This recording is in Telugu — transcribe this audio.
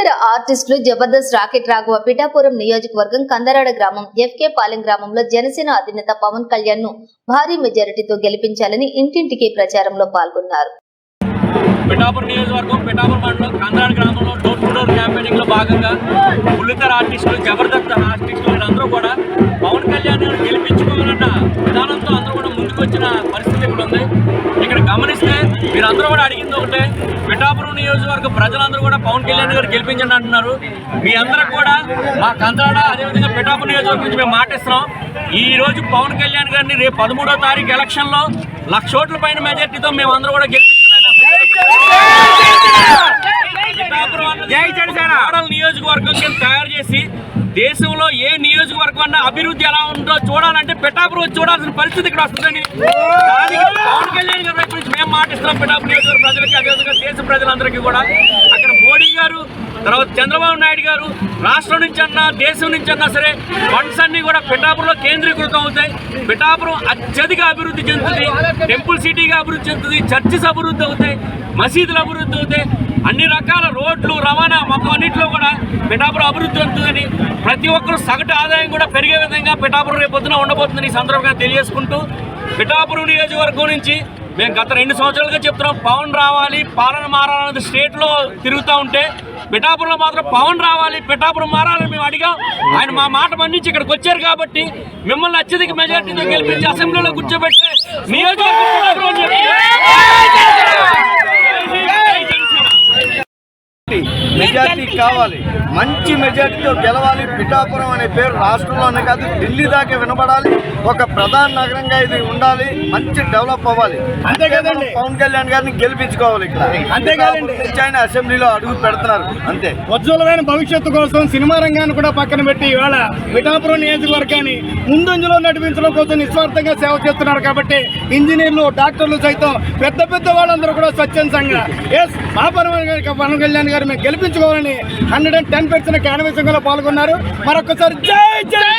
బుల్లితెర ఆర్టిస్టులు జబర్దస్త్ రాకెట్ రాఘవ పిఠాపురం నియోజకవర్గం కందరాడ గ్రామం ఎఫ్కే పాలెం గ్రామంలో జనసేన అధినేత పవన్ కళ్యాణ్ను భారీ మెజారిటీతో గెలిపించాలని ఇంటింటికి ప్రచారంలో పాల్గొన్నారు. పిఠాపురం నియోజకవర్గం పిఠాపురం మండలం కందరాడ గ్రామంలో డోర్ టు డోర్ క్యాంపెయినింగ్లో భాగంగా ఉల్లితర ఆర్టిస్టులు జబర్దస్త్ ఆర్టిస్టులు అందరూ కూడా పవన్ కళ్యాణ్ గారిని గెలిపించుకోవాలన్న విధానంతో అందరూ కూడా ముందుకు మీరందరూ కూడా అడిగింది ఒకటే పిఠాపురం నియోజకవర్గ ప్రజలందరూ కూడా పవన్ కళ్యాణ్ గారు గెలిపించండి అంటున్నారు. మీ అందరూ కూడా మా కంద్రాడ అదేవిధంగా పిఠాపురం నియోజకవర్గం నుంచి మేము మాటిస్తున్నాం. ఈ రోజు పవన్ కళ్యాణ్ గారిని రేపు పదమూడో తారీఖు ఎలక్షన్లో లక్ష ఓట్ల పైన మెజార్టీతో మేము అందరూ కూడా గెలిపించుకున్నాం. దేశంలో ఏ నియోజకవర్గం అన్నా అభివృద్ధి ఎలా ఉందో చూడాలంటే పిఠాపురం చూడాల్సిన పరిస్థితి ఇక్కడ వస్తుందని దానికి పవన్ కళ్యాణ్ గారి వైపు నుంచి మేము మాటిస్తున్నాం పిఠాపురం నియోజకవర్గ ప్రజలకి అదేవిధంగా దేశ ప్రజలందరికీ కూడా. అక్కడ మోడీ గారు తర్వాత చంద్రబాబు నాయుడు గారు రాష్ట్రం నుంచి అన్నా దేశం నుంచి అన్నా సరే ఫండ్స్ అన్ని కూడా పిఠాపురంలో కేంద్రీకృతం అవుతాయి. పిఠాపురం అత్యధిక అభివృద్ధి చెందుతుంది. టెంపుల్ సిటీగా అభివృద్ధి చెందుతుంది. చర్చిస్ అభివృద్ధి అవుతాయి. మసీదులు అభివృద్ధి అవుతాయి. అన్ని రకాల రోడ్లు రవాణా మొత్తం అన్నింటిలో కూడా పిఠాపురం అభివృద్ధి చెందుతుందని ప్రతి ఒక్కరు సగటు ఆదాయం కూడా పెరిగే విధంగా పిఠాపురం రేపొద్దున ఉండబోతుందని ఈ సందర్భంగా తెలియజేసుకుంటూ పిఠాపురం నియోజకవర్గం నుంచి మేము గత రెండు సంవత్సరాలుగా చెప్తున్నాం పవన్ రావాలి పాలన మారాలన్నది స్టేట్లో తిరుగుతూ ఉంటే పిఠాపురంలో మాత్రం పవన్ రావాలి పిఠాపురం మారాలని మేము అడిగాం. ఆయన మా మాట మన్నించి ఇక్కడికి వచ్చారు కాబట్టి మిమ్మల్ని అత్యధిక మెజార్టీతో గెలిపించి అసెంబ్లీలో కూర్చోబెట్టే నియోజకవర్గం పిఠాపురం అని చెప్పి మెజార్టీ కావాలి. మంచి మెజార్టీతో గెలవాలి. పిఠాపురం అనే పేరు రాష్ట్రంలోనే కాదు ఢిల్లీ దాకా వినబడాలి. ఒక ప్రధాన నగరంగా ఇది ఉండాలి. మంచి డెవలప్ అవ్వాలి. అంతే కదండి. మనం పవన్ కళ్యాణ్ గారిని గెలిపించుకోవాలి ఇక్కడ. అంతే కదండి. పిఠాపురం నుంచి ఆయన అసెంబ్లీలో అడుగు పెడుతున్నారు. అంతే. ఉజ్వలమైన భవిష్యత్తు కోసం సినిమా రంగాన్ని కూడా పక్కన పెట్టి ఇవాళ పిఠాపురం నియోజకవర్గాన్ని ముందంజలో నడిపించడం కోసం నిస్వార్థంగా సేవ చేస్తున్నారు కాబట్టి ఇంజనీర్లు డాక్టర్లు సైతం పెద్ద పెద్ద వాళ్ళందరూ కూడా స్వచ్ఛందంగా. ఎస్ మా పవన్ గారి- పవన్ కళ్యాణ్ గారు మేము గెలిపించుకోవాలని hundred and ten percent canvassing పాల్గొన్నారు. మరొకసారి జై జై!